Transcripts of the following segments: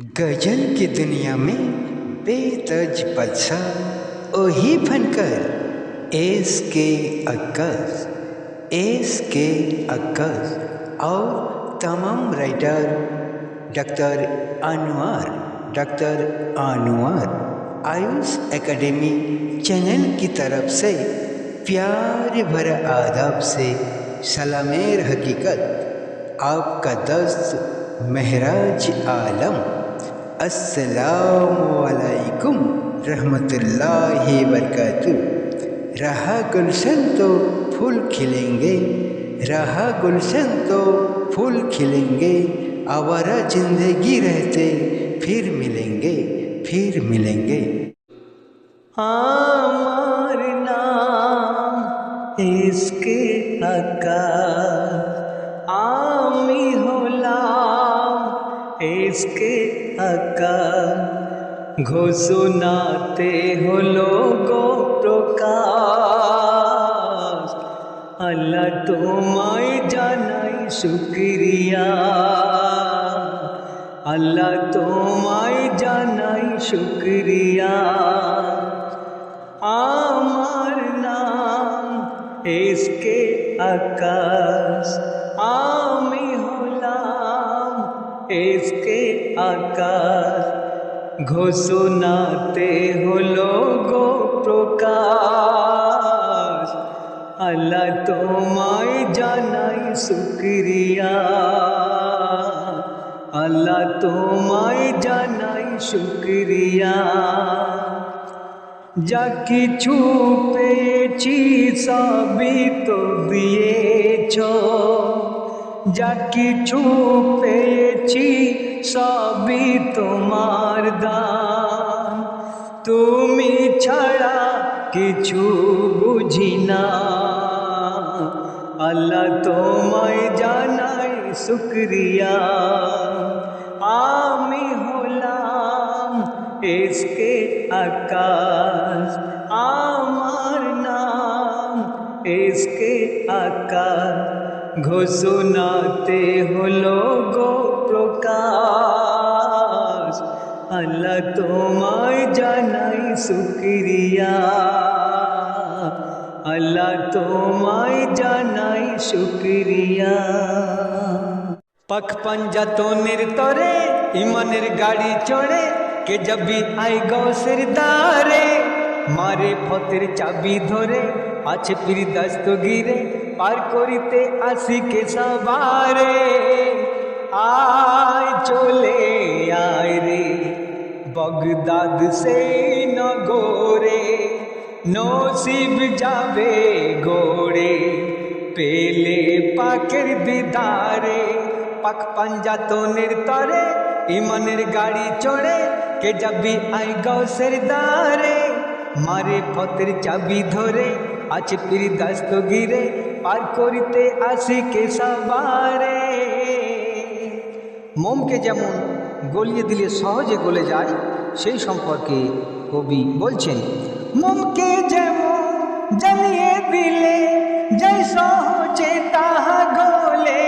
गज़ल की दुनिया में बेतज पलसा ओही फनकर एस के अक्कस एस के अक्कस और तमाम writer doctor Anwar doctor Anwar Ayush academy channel की तरफ़ से प्यार भरा आदाब से सलामेर हकीकत, आपका दस्त महराज आलम। असलकुम रहमतुल्ला बरकत रहा गुलशन तो फूल खिलेंगे रहा गुलशन तो फूल खिलेंगे आवारा ज़िंदगी रहते फिर मिलेंगे फिर मिलेंगे आमार नाम इसके हका आमी होला इसके আকাশ ঘোষণাতে হলো গো প্রকাশ। আল্লাহ তোমায় জানাই শুক্রিয়া। আল্লাহ তোমায় জানাই শুক্রিয়া। আমার নাম এসকে আকাশ। আমি আকাশ ঘোষণাতে হলো গো প্রকাশ। আল্লাহ তোমায় জানাই শুক্রিয়া। আল্লাহ তোমায় জানাই শুক্রিয়া। যা কিছু পেয়েছি সবই তো দিয়েছ। যা কিছু পেয়েছি সবই তোমার দান। তুমি ছাড়া কিছু বুঝি না। আল্লাহ তোমায় জানাই শুক্রিয়া। আমি হলাম এসকে আকাশ। আমার নাম এসকে আকাশ। ঘোষণাতে হলো গো প্রকাশ। আল্লাহ তোমায় জানাই শুক্রিয়া। আল্লাহ তোমায় জানাই শুক্রিয়া। পাখ পাঞ্জা তোনের তরে, ইমানের গাড়ি চড়ে, কে যাবি আই গৌসের দারে মারে ফতের চাবি ধরে, আছে পীর দস্তগিরে পার করিতে আসি কে সবারে। আয় চলে, আয় রে। বগদাদ সে নগরে, নসিব যাবে গোড়ে। পেলে পাকের দিদারে, পাক পাঞ্জা তোনের তরে, ইমানের গাড়ি চড়ে, কে যাবি আই গৌসের দারে মারে ফতের চাবি ধরে আছে পীর দাস্তগিরে পার করিতে আসি কে সবারে। মোমকে যেমন গলিয়ে দিলে সহজে গলে যায়, সেই সম্পর্কে কবি বলছেন, মোমকে যেমন জ্বালিয়ে দিলে যে সহজে তাহা গলে।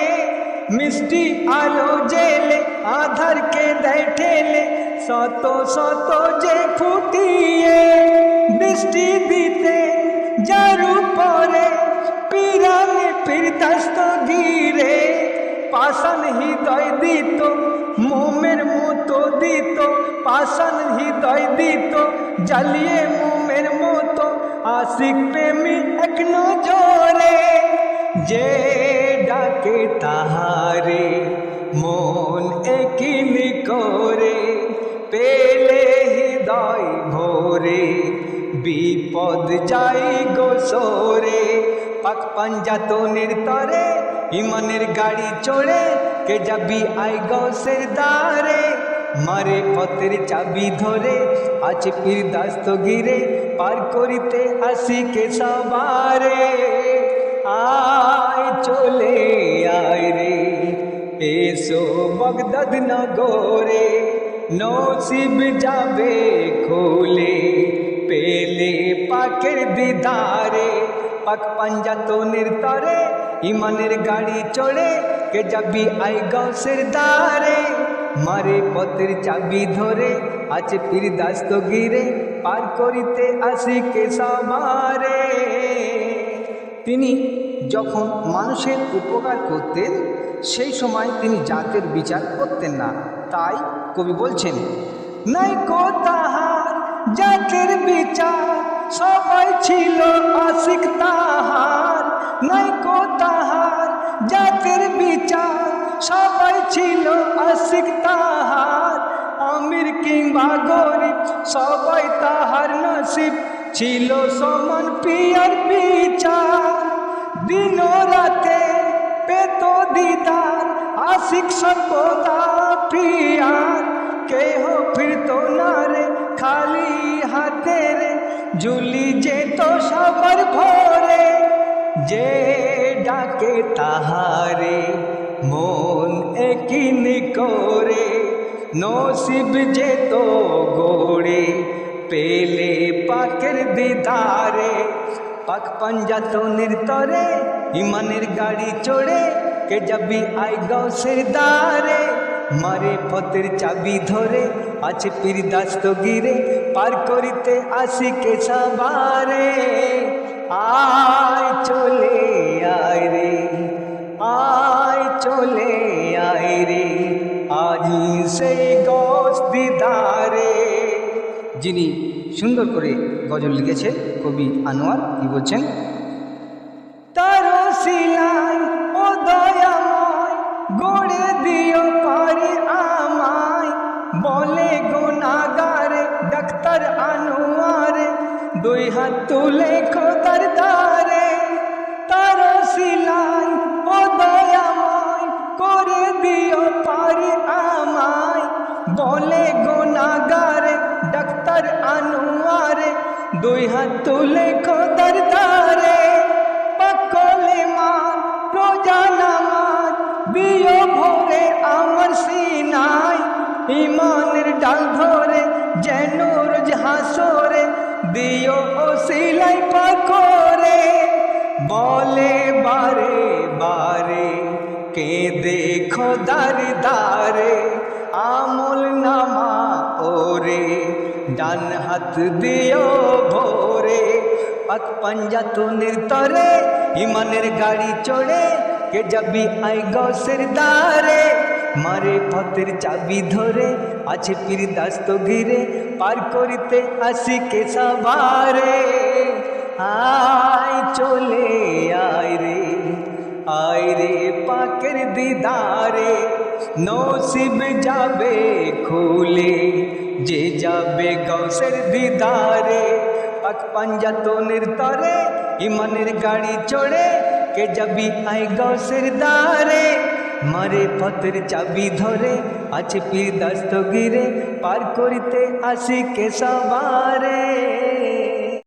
মিষ্টি আলো জেলে আধারকে দেয় ঠেলে শত শত যে ফুটিয়ে, বৃষ্টি দিতে উপরে ফিরদাস্ত গিরে, পাষাণ হৃদয় দিত, মোমের মতো দিত, পাষাণ হৃদয় দিত, জ্বালিয়ে মোমের মতো আশিক প্রেমী এক নজরে, যে ডাকে তাহারে, মন একিন করে পেলে হৃদয় ভোরে, বিপদ যাই গোসরে পাক পাঞ্জা তোনের তরে, ইমানের গাড়ি চড়ে, কে যাবি আই গৌসের দারে মারে পথের চাবি ধরে আছে পীর দাস্তগিরে পার করিতে আসি কে সবারে? আয় চলে আয় রে, এসো বগদদ নগরে, নসিব যাবে খোলে, পেলে পাকের দিদারে। পাক পাঞ্জা তোনের তরে ইমানের গাড়ি চড়ে, কে যাবি আই গৌসের দারে মারে পথের চাবি ধরে আছে পীর দাস্ত গিরে, পার করিতে আসি কে সবারে তিনি যখন মানুষের উপকার করতেন, সেই সময় তিনি জাতের বিচার করতেন না। তাই কবি বলছেন, নাই কো তাহার জাতের বিচার সবাই ছিল আশিক তাহার, নাই কো তাহার, জাতের বিচার। সবাই ছিল আশিক তাহার, আমির কিংবা গরিব, সবাই তাহার নসিব ছিল সমান পিয়ার বিচার। দিন রাতে পেত দিদার আশিক সর্বদা যে ডাকে তাহারে, মন একিন করে নসিব যেত গোড়ে, পেলে পাকের দিদারে। পাক পাঞ্জাত নির্তরে, ইমানের গাড়ি চড়ে, কে যাবি আই গৌসের দ্বারে মারে পথের চাবি ধরে, আছে পীর দাস্ত গিরে, পার করিতে আসি কে সবারে আয় চলে আয় রে, আয় চলে আয় রে। আজ সেই গস দিদারে। যিনি সুন্দর করে গজল লিখেছে কবি আনোয়ার, কি বলছেন? তার শিলাই ও দয়াময় গড়ে দিও পারে আমায়। বলে গোনাগারে ডাক্তার আনোয়ারে, দুই হাত তুলে খোদার দুই হাত তুলে খোদার দারে পাকলে মার রোজা নামাজ, বিয় ভরে আমার সিনাই, ইমানের ডাল ধরে যেন রোজ হাসরে দিও ও সিলাই পাকরে বলে, বারে বারে কে দেখো দারে দারে আমল নামা ওরে। ডান হাত দিও ভোরে, পাক পাঞ্জা তো নির্তরে ইমানের গাড়ি চড়ে, কে যাবি আই গসের দারে মারে পথের চাবি ধরে, আছে পীর দাস্ত ঘিরে, পার করিতে আসি কে সবারে আয় চলে, আয় রে আয় রে পাকের দিদারে, নসিব যাবে খুলে যে যাবে গৌসের দিদারে পাক পাঞ্জাত নির্তরে ইমানের গাড়ি চড়ে কে যাবি আই গৌসের দারে মারে পথের চাবি ধরে আছে পীর দাস্ত গিরে পার করিতে আসি কে সবারে